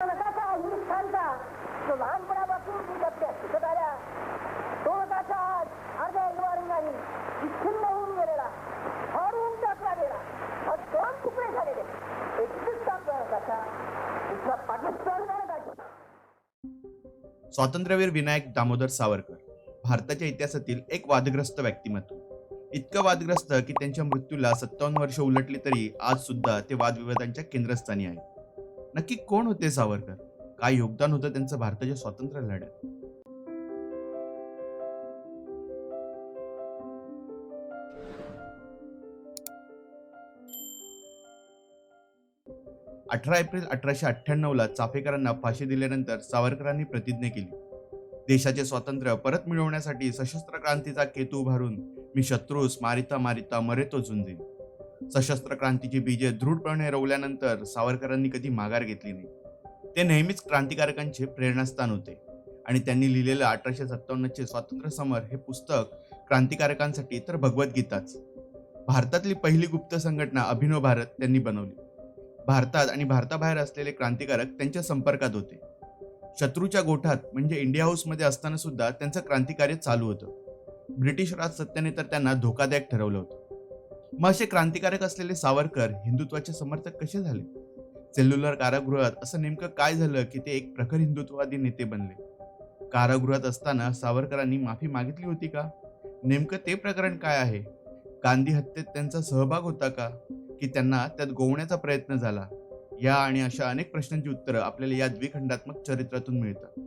हिंदुस्थानचा जो लहानपणापासून शिकत आल्या तो आज अर्ध्या विच्छिन्न होऊन गेलेला टाकला गेला आज दोन तुकडे झालेले एक हिंदुस्थानचा दुसरा पाकिस्तानचा स्वातंत्र्यवीर विनायक दामोदर सावरकर भारताच्या इतिहासातील एक वादग्रस्त व्यक्तिमत्व. इतकं वादग्रस्त की त्यांच्या मृत्यूला सत्तावन्न वर्ष उलटली तरी आज सुद्धा ते वादविवादांच्या केंद्रस्थानी आहेत. नक्की कोण होते सावरकर? काय योगदान होतं त्यांचं भारताच्या स्वातंत्र्य लढ्यात? अठरा एप्रिल अठराशे अठ्ठ्याण्णव ला चाफेकरांना फाशी दिल्यानंतर सावरकरांनी प्रतिज्ञा केली. देशाचे स्वातंत्र्य परत मिळवण्यासाठी सशस्त्र क्रांतीचा केतू उभारून मी शत्रूस मारिता मारिता मरेतो झुंजीन. सशस्त्र क्रांतीची बीजे दृढपणे रोवल्यानंतर सावरकरांनी कधी माघार घेतली नाही. ते नेहमीच क्रांतिकारकांचे प्रेरणास्थान होते आणि त्यांनी लिहिलेलं अठराशे सत्तावन्नचे स्वातंत्र्य समर हे पुस्तक क्रांतिकारकांसाठी तर भगवद्गीताच भारतातली पहिली गुप्त संघटना अभिनव भारत त्यांनी बनवली. भारतात आणि भारताबाहेर असलेले क्रांतिकारक त्यांच्या संपर्कात होते. शत्रूच्या गोठात म्हणजे इंडिया हाऊसमध्ये असताना सुद्धा त्यांचं क्रांतिकार्य चालू होतं. ब्रिटिश राज सत्तेने तर त्यांना धोकादायक ठरवलं होतं. मग असे क्रांतिकारक असलेले सावरकर हिंदुत्वाचे समर्थक कसे झाले? सेल्युलर कारागृहात असं नेमकं काय झालं की ते एक प्रखर हिंदुत्ववादी नेते बनले? कारागृहात असताना सावरकरांनी माफी मागितली होती का? नेमकं ते प्रकरण काय आहे? गांधी हत्येत त्यांचा सहभाग होता का? की त्यांना त्यात गोवण्याचा प्रयत्न झाला? या आणि अशा अनेक प्रश्नांची उत्तरं आपल्याला या द्विखंडात्मक चरित्रातून मिळतात.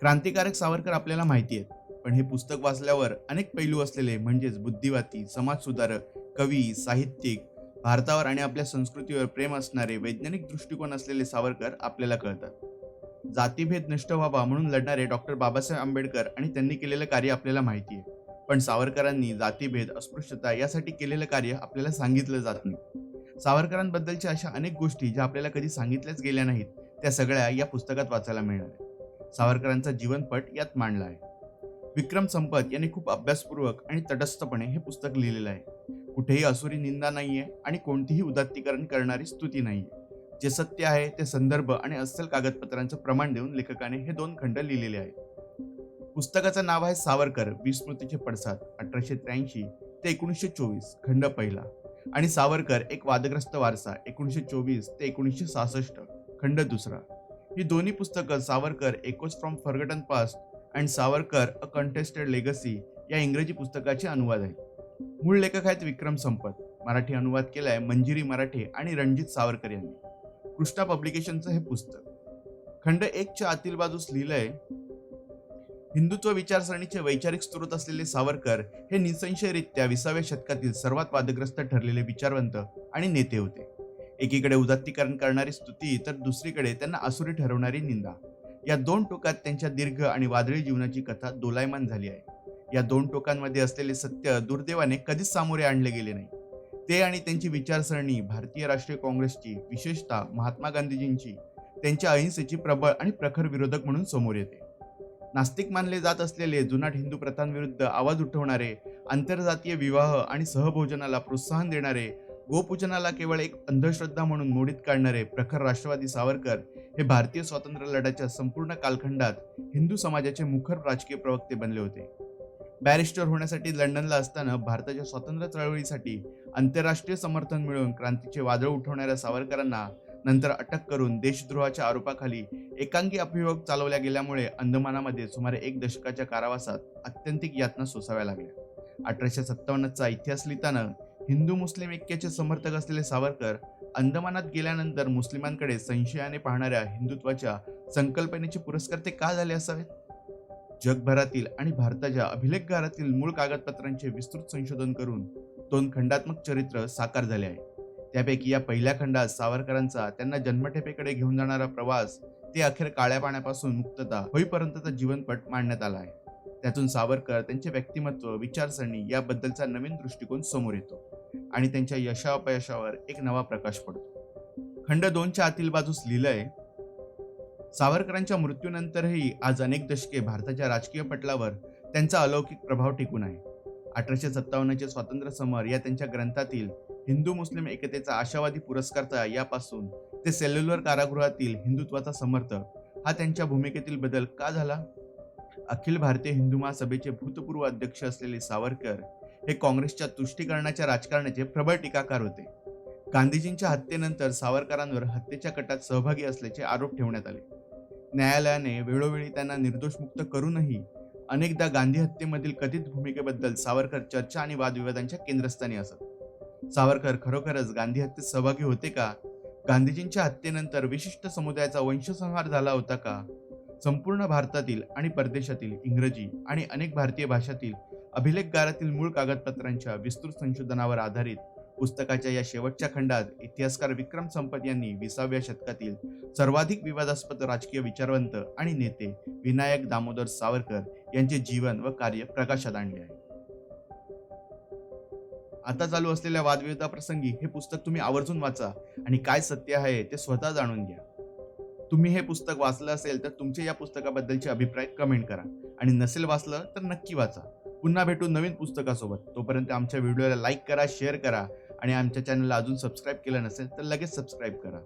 क्रांतिकारक सावरकर आपल्याला माहिती आहेत. पण हे पुस्तक वाचल्यावर अनेक पैलू असलेले म्हणजेच बुद्धिवादी समाजसुधारक कवी साहित्यिक भारतावर आणि आपल्या संस्कृतीवर प्रेम असणारे वैज्ञानिक दृष्टिकोन असलेले सावरकर आपल्याला कळतात. जातीभेद नष्ट व्हावा म्हणून लढणारे डॉक्टर बाबासाहेब आंबेडकर आणि त्यांनी केलेलं कार्य आपल्याला माहिती आहे. पण सावरकरांनी जातीभेद अस्पृश्यता यासाठी केलेलं कार्य आपल्याला सांगितलं जात नाही. सावरकरांबद्दलच्या अशा अनेक गोष्टी ज्या आपल्याला कधी सांगितल्याच गेल्या नाहीत त्या सगळ्या या पुस्तकात वाचायला मिळणार आहेत. सावरकरांचा जीवनपट यात मांडला आहे. विक्रम संपत यांनी खूप अभ्यासपूर्वक आणि तटस्थपणे हे पुस्तक लिहिलेलं आहे. कुठेही असुरी निंदा नाहीये आणि कोणतीही उदात्तीकरण करणारी स्तुती नाहीये. जे सत्य आहे ते संदर्भ आणि अस्सल कागदपत्रांचं प्रमाण देऊन लेखकाने हे दोन खंड लिहिलेले आहेत. पुस्तकाचं नाव आहे सावरकर विस्मृतीचे पडसाद अठराशे त्र्याऐंशी ते एकोणीसशे चोवीस खंड पहिला. आणि सावरकर एक वादग्रस्त वारसा एकोणीसशे चोवीस ते एकोणीसशे सहासष्ट खंड दुसरा. ही दोन्ही पुस्तकं Savarkar echoes from forgotten past and Savarkar a contested legacy या इंग्रजी पुस्तकाचे अनुवाद आहेत. मूळ लेखक आहेत विक्रम संपत. मराठी अनुवाद केलाय मंजिरी मराठे आणि रणजित सावरकर यांनी. कृष्णा पब्लिकेशनचं हे पुस्तक. खंड एकच्या आतील बाजूस लिहिलंय हिंदुत्व विचारसरणीचे वैचारिक स्रोत असलेले सावरकर हे निसंशयरित्या विसाव्या शतकातील सर्वात वादग्रस्त ठरलेले विचारवंत आणि नेते होते. एकीकडे उदात्तीकरण करणारी स्तुती तर दुसरीकडे त्यांना असुरी ठरवणारी निंदा. या दोन टोकात त्यांच्या दीर्घ आणि वादळी जीवनाची कथा दोलायमान झाली आहे. या दोन टोकांमध्ये असलेले सत्य दुर्दैवाने कधीच सामोरे आणले गेले नाही. ते आणि त्यांची विचारसरणी भारतीय राष्ट्रीय काँग्रेसची विशेषतः महात्मा गांधीजींची त्यांच्या अहिंसेची प्रबळ आणि प्रखर विरोधक म्हणून समोर येते. नास्तिक मानले जात असलेले जुनाट हिंदू प्रथांविरुद्ध आवाज उठवणारे आंतरजातीय विवाह आणि सहभोजनाला प्रोत्साहन देणारे गोपूजनाला केवळ एक अंधश्रद्धा म्हणून मोडीत काढणारे प्रखर राष्ट्रवादी सावरकर हे भारतीय स्वातंत्र्य लढ्याच्या संपूर्ण कालखंडात हिंदू समाजाचे मुखर राजकीय प्रवक्ते बनले होते. बॅरिस्टर होण्यासाठी लंडनला असताना भारताच्या स्वातंत्र्य चळवळीसाठी आंतरराष्ट्रीय समर्थन मिळवून क्रांतीचे वादळ उठवणाऱ्या सावरकरांना नंतर अटक करून देशद्रोहाच्या आरोपाखाली एकांगी अभियोग चालवल्या गेल्यामुळे अंदमानामध्ये सुमारे एक दशकाच्या कारावासात अत्यंतिक यातना सोसाव्या लागल्या. अठराशे सत्तावन्नचा इतिहास लिहिताना हिंदू मुस्लिम ऐक्याचे समर्थक असलेले सावरकर अंदमानात गेल्यानंतर मुस्लिमांकडे संशयाने पाहणाऱ्या हिंदुत्वाच्या संकल्पनेचे पुरस्कार ते का झाले असावेत? जगभरातील आणि भारताच्या अभिलेखगारातील मूळ कागदपत्रांचे विस्तृत संशोधन करून दोन खंडात्मक चरित्र साकार झाले आहे. त्यापैकी या पहिल्या खंडात सावरकरांचा त्यांना जन्मठेपेकडे घेऊन जाणारा प्रवास ते अखेर काळ्या पाण्यापासून मुक्तता होईपर्यंतचा जीवनपट मांडण्यात आला आहे. त्यातून सावरकर त्यांचे व्यक्तिमत्व विचारसरणी याबद्दलचा नवीन दृष्टिकोन समोर येतो आणि त्यांच्या यशापयशावर एक नवा प्रकाश पडतो. खंड दोनच्या आतील बाजूस लिहिलंय सावरकरांच्या मृत्यूनंतरही आज अनेक दशके भारताच्या राजकीय पटलावर त्यांचा अलौकिक प्रभाव टिकून आहे. अठराशे सत्तावन्नचे स्वातंत्र्य समर या त्यांच्या ग्रंथातील हिंदू मुस्लिम एकतेचा आशावादी पुरस्कारचा यापासून ते सेल्युलर कारागृहातील हिंदुत्वाचा समर्थक हा त्यांच्या भूमिकेतील बदल का झाला? अखिल भारतीय हिंदू महासभेचे भूतपूर्व अध्यक्ष असलेले सावरकर हे काँग्रेसच्या तुष्टीकरणाच्या राजकारणाचे प्रबळ टीकाकार होते. गांधीजींच्या हत्येनंतर सावरकरांवर हत्येच्या कटात सहभागी असल्याचे आरोप ठेवण्यात आले. न्यायालयाने वेळोवेळी त्यांना निर्दोष मुक्त करूनही अनेकदा गांधी हत्येमधील कथित भूमिकेबद्दल सावरकर चर्चा आणि वादविवादांच्या केंद्रस्थानी असत. सावरकर खरोखरच गांधी हत्येत सहभागी होते का? गांधीजींच्या हत्येनंतर विशिष्ट समुदायाचा वंशसंहार झाला होता का? संपूर्ण भारतातील आणि परदेशातील इंग्रजी आणि अनेक भारतीय भाषातील अभिलेखगारातील मूळ कागदपत्रांच्या विस्तृत संशोधनावर आधारित पुस्तकाच्या या शेवटच्या खंडात इतिहासकार विक्रम संपत यांनी विसाव्या शतकातील सर्वाधिक विवादास्पद राजकीय विचारवंत आणि नेते विनायक दामोदर सावरकर यांचे जीवन व कार्य प्रकाशात आणले आहे. आता चालू असलेल्या वादविवादाप्रसंगी हे पुस्तक तुम्ही आवर्जून वाचा आणि काय सत्य आहे ते स्वतः जाणून घ्या. तुम्ही हे पुस्तक वाचलं असेल तर तुमचे या पुस्तकाबद्दलचे अभिप्राय कमेंट करा. आणि नसेल वाचलं तर नक्की वाचा. पुन्हा भेटू नवीन पुस्तकासोबत. तोपर्यंत आमच्या व्हिडिओला लाईक करा शेअर करा. आणि आमच्या चॅनलला अजून सबस्क्राईब केलं नसेल तर लगेच सबस्क्राईब करा.